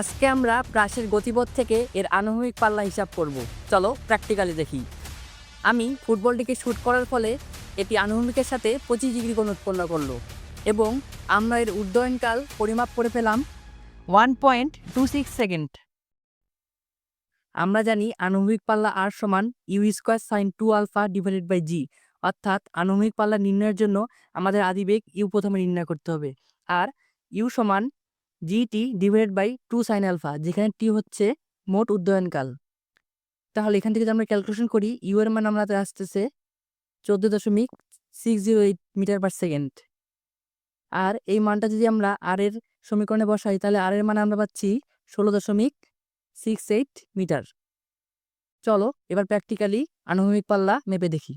আজকে আমরা প্রাসের গতিপথ থেকে এর আনুভূমিক পাল্লা হিসাব করব। চলো প্র্যাকটিক্যালি দেখি। আমি ফুটবলটিকে শ্যুট করার ফলে এটি আনুভূমিকের সাথে পঁচিশ ডিগ্রি কোণ উৎপন্ন করল এবং আমরা এর উড্ডয়নকাল পরিমাপ করে পেলাম one point two six second আমরা জানি আনুভূমিক পাল্লা আর সমান u square sine two alpha divided by g অর্থাৎ আনুভূমিক পাল্লা নির্ণয়ের জন্য আমাদের আদিবেগ ইউ প্রথমে নির্ণয় করতে হবে। আর ইউ সমান g T divided by two sine alpha যেখানে টি হচ্ছে মোট উদ্যয়নকাল তাহলে এখান থেকে যদি আমরা ক্যালকুলেশন করি ইউ এর মান আমাদের আসতেছে চোদ্দ দশমিক six zero eight metre per second আর এই মানটা যদি আমরা আর এর সমীকরণে বসাই, তাহলে আর এর মান আমরা পাচ্ছি ষোলো দশমিক সিক্স এইট মিটার চলো, এবার প্র্যাকটিক্যালি আনুভূমিক পাল্লা মেপে দেখি।